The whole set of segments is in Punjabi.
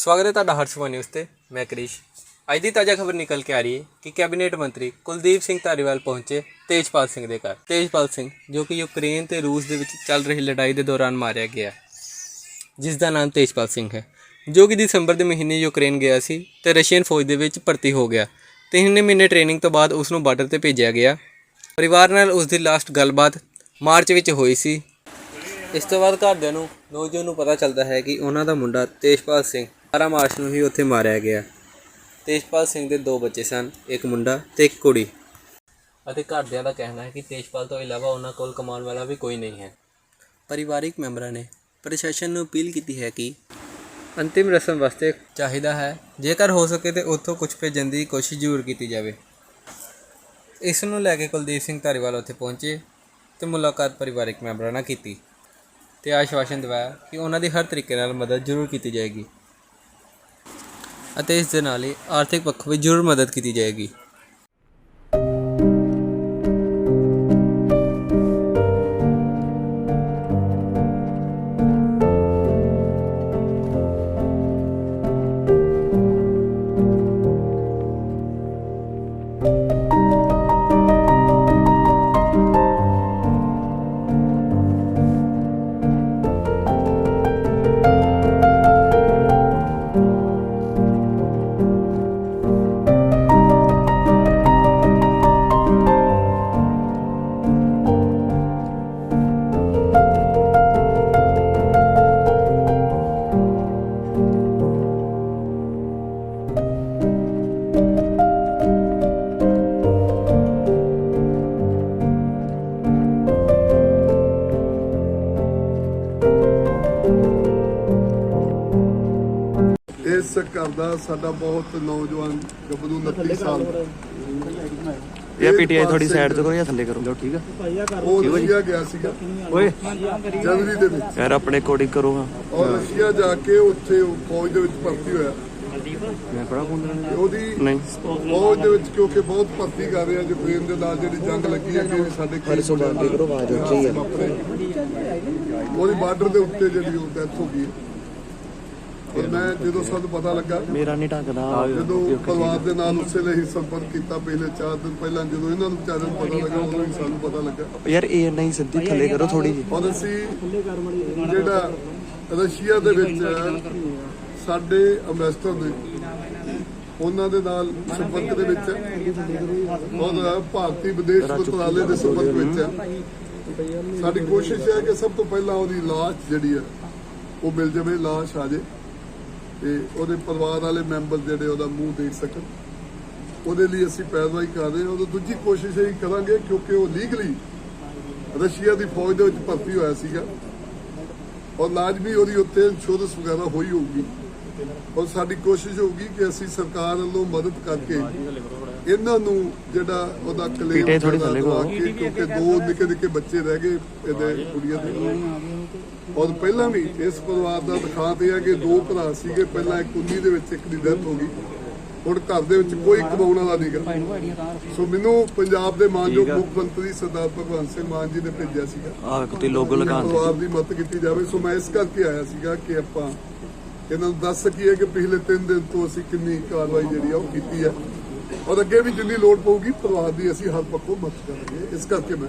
ਸਵਾਗਤ ਹੈ ਤੁਹਾਡਾ ਹਰਸ਼ਵਾ ਨਿਊਜ਼ ਤੇ। ਮੈਂ ਕ੍ਰਿਸ਼। ਅੱਜ ਦੀ ਤਾਜ਼ਾ ਖਬਰ ਨਿਕਲ ਕੇ ਆ ਰਹੀ ਹੈ ਕਿ ਕੈਬਨਿਟ ਮੰਤਰੀ ਕੁਲਦੀਪ ਸਿੰਘ ਧਾਰੀਵਾਲ ਪਹੁੰਚੇ ਤੇਜਪਾਲ ਸਿੰਘ ਦੇ ਘਰ। ਤੇਜਪਾਲ ਸਿੰਘ, ਜੋ ਕਿ ਯੂਕਰੇਨ ਤੇ ਰੂਸ ਦੇ ਵਿੱਚ ਚੱਲ ਰਹੀ ਲੜਾਈ ਦੇ ਦੌਰਾਨ ਮਾਰਿਆ ਗਿਆ ਜਿਸ ਦਾ ਨਾਮ ਤੇਜਪਾਲ ਸਿੰਘ ਹੈ, ਜੋ ਕਿ ਦਸੰਬਰ ਦੇ ਮਹੀਨੇ ਯੂਕਰੇਨ ਗਿਆ ਸੀ ਤੇ ਰਸ਼ੀਅਨ ਫੌਜ ਦੇ ਵਿੱਚ ਭਰਤੀ ਹੋ ਗਿਆ। ਤਿੰਨ ਮਹੀਨੇ ਟ੍ਰੇਨਿੰਗ ਤੋਂ ਬਾਅਦ ਉਸ ਨੂੰ ਬਾਰਡਰ ਤੇ ਭੇਜਿਆ ਗਿਆ। ਪਰਿਵਾਰ ਨਾਲ ਉਸ ਦੀ ਲਾਸਟ ਗੱਲਬਾਤ ਮਾਰਚ ਵਿੱਚ ਹੋਈ ਸੀ। ਇਸ ਤੋਂ ਬਾਅਦ ਘਰਦਿਆਂ ਨੂੰ, ਨੌਜਵਾਨ ਨੂੰ ਪਤਾ ਚੱਲਦਾ ਹੈ ਕਿ ਉਹਨਾਂ ਦਾ ਮੁੰਡਾ ਤੇਜਪਾਲ ਸਿੰਘ 12 ਮਾਰਚ ਨੂੰ ਹੀ ਉੱਥੇ ਮਾਰਿਆ ਗਿਆ। ਤੇਜਪਾਲ ਸਿੰਘ ਦੇ ਦੋ ਬੱਚੇ ਸਨ ਇੱਕ ਮੁੰਡਾ ਤੇ ਇੱਕ ਕੁੜੀ। ਅਤੇ ਘਰਦਿਆਂ ਦਾ ਕਹਿਣਾ ਹੈ ਕਿ ਤੇਜਪਾਲ ਤੋਂ ਇਲਾਵਾ ਉਹਨਾਂ ਕੋਲ ਕਮਾਉਣ ਵਾਲਾ ਵੀ ਕੋਈ ਨਹੀਂ ਹੈ। ਪਰਿਵਾਰਿਕ ਮੈਂਬਰਾਂ ਨੇ ਪ੍ਰਸ਼ਾਸਨ ਨੂੰ ਅਪੀਲ ਕੀਤੀ ਹੈ ਕਿ ਅੰਤਿਮ ਰਸਮ ਵਾਸਤੇ ਚਾਹੀਦਾ ਹੈ ਜੇਕਰ ਹੋ ਸਕੇ ਤੇ ਉੱਥੋਂ ਕੁਝ ਭੇਜਣ ਦੀ ਕੋਸ਼ਿਸ਼ ਜ਼ਰੂਰ ਕੀਤੀ ਜਾਵੇ। ਇਸ ਨੂੰ ਲੈ ਕੇ ਕੁਲਦੀਪ ਸਿੰਘ ਧਾਰੀਵਾਲ ਉੱਥੇ ਪਹੁੰਚੇ ਤੇ ਮੁਲਾਕਾਤ ਪਰਿਵਾਰਕ ਮੈਂਬਰਾਂ ਨਾਲ ਕੀਤੀ। ਤੇ ਆਸ਼ਵਾਸਨ ਦਿਵਾਇਆ ਕਿ ਉਹਨਾਂ ਦੀ ਹਰ ਤਰੀਕੇ ਨਾਲ ਮਦਦ ਜ਼ਰੂਰ ਕੀਤੀ ਜਾਏਗੀ। ਅਤੇ ਇਸ ਦੇ ਨਾਲ ਹੀ ਆਰਥਿਕ ਪੱਖੋਂ ਵੀ ਜ਼ਰੂਰ ਮਦਦ ਕੀਤੀ ਜਾਏਗੀ। ਇਸ ਘਰ ਦਾ ਸਾਡਾ ਬਹੁਤ ਨੌਜਵਾਨ ਗੱਭਰੂ 29 ਸਾਲ। ਇਹ ਪੀਟੀਆਈ ਥੋੜੀ ਸਾਈਡ ਤੋਂ ਕਰੋ ਜਾਂ ਥੱਲੇ ਕਰੋ? ਠੀਕ ਆ। ਉਹ ਰਸ਼ੀਆ ਗਿਆ ਸੀਗਾ। ਓਏ। ਜਨਵਰੀ ਦੇ ਵਿੱਚ। ਯਾਰ ਆਪਣੇ ਕੋਡਿੰਗ ਕਰੋ ਹਾਂ। ਔਰ ਰਸ਼ੀਆ ਜਾ ਕੇ ਉੱਥੇ ਉਹ ਫੌਜ ਦੇ ਵਿੱਚ ਭਰਤੀ ਹੋਇਆ। ਮੈਂ ਪੜਾ ਫੋਨ ਤੇ ਉਹਦੀ ਨਹੀਂ। ਫੌਜ ਦੇ ਵਿੱਚ ਕਿਉਂਕਿ ਬਹੁਤ ਭਰਤੀ ਕਰ ਰਿਹਾ ਯੂਕਰੇਨ ਦੇ ਨਾਲ ਜਿਹੜੀ ਜੰਗ ਲੱਗੀ ਹੈ ਕਿ ਸਾਡੇ ਕੀ ਸੋ ਬੰਦੇ ਕਰੋ ਆਵਾਜ਼ ਉੱਚੀ ਹੈ। ਉਹਦੀ ਬਾਰਡਰ ਦੇ ਉੱਤੇ ਜਿਹੜੀ ਉਹ ਡੈਥ ਹੋ ਗਈ ਹੈ। ਔਰ ਮੈਂ ਜਦੋਂ ਸਾਨੂੰ ਪਤਾ ਲੱਗਾ ਮੇਰਾ ਨਹੀਂ ਢੱਕਦਾ ਜਦੋਂ ਪਰਿਵਾਰ ਦੇ ਨਾਲ ਉਸੇ ਲਈ ਸੰਪਰਕ ਕੀਤਾ ਪਹਿਲੇ 4 ਦਿਨ ਪਹਿਲਾਂ ਜਦੋਂ ਇਹਨਾਂ ਨੂੰ ਵਿਚਾਰਿਆਂ ਨੂੰ ਪਤਾ ਲੱਗਾ ਉਦੋਂ ਹੀ ਸਾਨੂੰ ਪਤਾ ਲੱਗਾ ਯਾਰ ਇਹ ਨਹੀਂ ਸਿੱਧੀ ਥੱਲੇ ਕਰੋ ਥੋੜੀ ਜੀ ਔਰ ਅਸੀਂ ਜਿਹੜਾ ਰਸ਼ੀਆ ਦੇ ਵਿੱਚ ਸਾਡੇ ਅੰਬੈਸਡਰ ਨੇ ਉਹਨਾਂ ਦੇ ਨਾਲ ਸੰਪਰਕ ਦੇ ਵਿੱਚ। ਔਰ ਭਾਰਤੀ ਵਿਦੇਸ਼ ਮੰਤਰਾਲੇ ਦੇ ਸੰਪਰਕ ਵਿੱਚ ਹੈ। ਸਾਡੀ ਕੋਸ਼ਿਸ਼ ਹੈ ਕਿ ਸਭ ਤੋਂ ਪਹਿਲਾਂ ਉਹਦੀ ਲਾਸ਼ ਜਿਹੜੀ ਹੈ ਉਹ ਮਿਲ ਜਾਵੇ ਲਾਸ਼ ਆ ਜੇ ਤੇ ਉਹਦੇ ਪਰਿਵਾਰ ਵਾਲੇ ਮੈਂਬਰ ਜਿਹੜੇ ਉਹਦਾ ਮੂੰਹ ਦੇਖ ਸਕਣ। ਉਹਦੇ ਲਈ ਅਸੀਂ ਪੈਰਵਾਈ ਕਰ ਰਹੇ ਹਾਂ। ਉਹ ਦੂਜੀ ਕੋਸ਼ਿਸ਼ ਇਹ ਕਰਾਂਗੇ ਕਿਉਂਕਿ ਉਹ ਲੀਗਲੀ ਰਸ਼ੀਆ ਦੀ ਫੌਜ ਦੇ ਵਿੱਚ ਭਰਤੀ ਹੋਇਆ ਸੀਗਾ। ਔਰ ਲਾਜ਼ਮੀ ਉਹਦੀ ਉੱਥੇ ਇੰਸ਼ੋਰੈਂਸ ਵਗੈਰਾ ਹੋਈ ਹੋਊਗੀ। ਔਰ ਸਾਡੀ ਕੋਸ਼ਿਸ਼ ਹੋਊਗੀ ਕਿ ਅਸੀਂ ਸਰਕਾਰ ਵੱਲੋਂ ਮਦਦ ਕਰਕੇ ਇਹਨਾਂ ਨੂੰ ਜਿਹੜਾ ਉਹਦਾ ਕਲੇਮ ਕਿਉਂਕਿ ਦੋ ਨਿੱਕੇ ਨਿੱਕੇ ਬੱਚੇ ਰਹਿ ਗਏ ਇਹਦੇ ਕੁੜੀਆਂ ਦੇ। ਔਰ ਪਹਿਲਾਂ ਵੀ ਇਸ ਪਰਿਵਾਰ ਦਾ ਦਿਖਾਤ ਇਹ ਹੈ ਕਿ ਦੋ ਭਰਾ ਸੀਗੇ ਪਹਿਲਾਂ ਇੱਕ 19 ਦੇ ਵਿੱਚ ਇੱਕ ਦੀ ਡੈਥ ਹੋ ਗਈ। ਹੁਣ ਘਰ ਦੇ ਵਿੱਚ ਕੋਈ ਕਮਾਉਣ ਵਾਲਾ ਨਹੀਂਗਾ ਸੋ ਮੈਨੂੰ ਪੰਜਾਬ ਦੇ ਮਾਨਯੋਗ। ਮੁੱਖ ਮੰਤਰੀ ਸਰਦਾਰ ਭਗਵੰਤ ਸਿੰਘ ਮਾਨ ਜੀ ਨੇ ਭੇਜਿਆ ਸੀਗਾ। ਆਹ ਤੁਸੀਂ ਲੋਗੋ ਲਗਾ ਦਿੱਤੇ ਪਰਿਵਾਰ ਦੀ ਮਦਦ ਕੀਤੀ ਜਾਵੇ। ਸੋ ਮੈਂ ਇਸ ਕਰਕੇ ਆਇਆ ਸੀਗਾ ਕਿ ਆਪਾਂ ਇਹਨਾਂ ਨੂੰ ਦੱਸ ਸਕੀਏ ਕਿ ਪਿਛਲੇ 3 ਦਿਨ ਤੋਂ ਅਸੀਂ ਕਿੰਨੀ ਕਾਰਵਾਈ ਜਿਹੜੀ ਆ ਉਹ ਕੀਤੀ ਹੈ ਔਰ ਅੱਗੇ ਵੀ ਜਿੰਨੀ ਲੋੜ ਪਊਗੀ ਪਰਿਵਾਰ ਦੀ ਅਸੀਂ ਹਰ ਪੱਖੋਂ ਮਦਦ ਕਰਾਂਗੇ। ਇਸ ਕਰਕੇ ਮੈਂ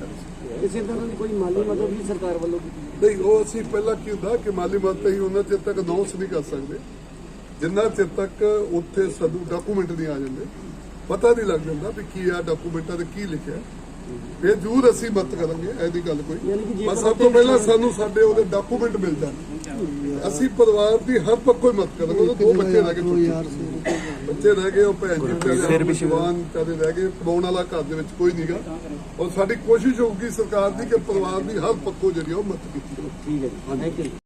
ਇਸੇ ਤਰ੍ਹਾਂ ਦੀ ਕੋਈ ਮਾਲੀ ਮਦਦ ਵੀ ਸਰਕਾਰ ਵੱਲੋਂ ਕੀਤੀ ਨਹੀਂ ਉਹ ਅਸੀਂ ਪਹਿਲਾਂ ਕੀ ਹੁੰਦਾ ਕਿ ਮਾਲੀ ਮਦਦ ਹੀ ਉਹਨਾਂ ਚਿਰ ਤੱਕ ਅਨਾਉਂਸ ਨਹੀਂ ਕਰ ਸਕਦੇ ਜਿੰਨਾ ਚਿਰ ਤੱਕ ਉੱਥੇ ਸਾਨੂੰ ਡਾਕੂਮੈਂਟ ਨਹੀਂ ਆ ਜਾਂਦੇ ਪਤਾ ਨਹੀਂ ਲੱਗ ਜਾਂਦਾ ਵੀ ਕੀ ਆ ਡਾਕੂਮੈਂਟਾਂ ਤੇ ਕੀ ਲਿਖਿਆ ਹੈ। ਫਿਰ ਜ਼ਰੂਰ ਅਸੀਂ ਮਦਦ ਕਰਾਂਗੇ ਐਦੀ ਗੱਲ ਕੋਈ ਬਸ ਸਭ ਤੋਂ ਪਹਿਲਾਂ ਸਾਨੂੰ ਸਾਡੇ ਉਹਦੇ ਡਾਕੂਮੈਂਟ ਮਿਲ ਜਾਣ ਅਸੀਂ ਪਰਿਵਾਰ ਦੀ ਹਰ ਪੱਖੋਂ ਮਦਦ ਕਰਾਂਗੇ ਉਹਦੇ ਦੋ ਬੱਚੇ ਛੋਟੇ। ਬੱਚੇ ਰਹਿ ਗਏ ਉਹ ਭੈਣ ਜੀ ਵਿਚਾਰੇ ਵਿਸ਼ਵਾਨ ਚਾਰੇ ਰਹਿ ਗਏ ਕਮਾਉਣ ਵਾਲਾ ਘਰ ਦੇ ਵਿੱਚ ਕੋਈ ਨਹੀਂਗਾ। ਔਰ ਸਾਡੀ ਕੋਸ਼ਿਸ਼ ਹੋਊਗੀ ਸਰਕਾਰ ਦੀ ਕਿ ਪਰਿਵਾਰ ਦੀ ਹਰ ਪੱਖੋਂ ਜਿਹੜੀ ਆ ਉਹ ਮਦਦ ਕੀਤੀ ਜਾਵੇ। ਠੀਕ ਹੈ ਜੀ ਥੈਂਕ ਯੂ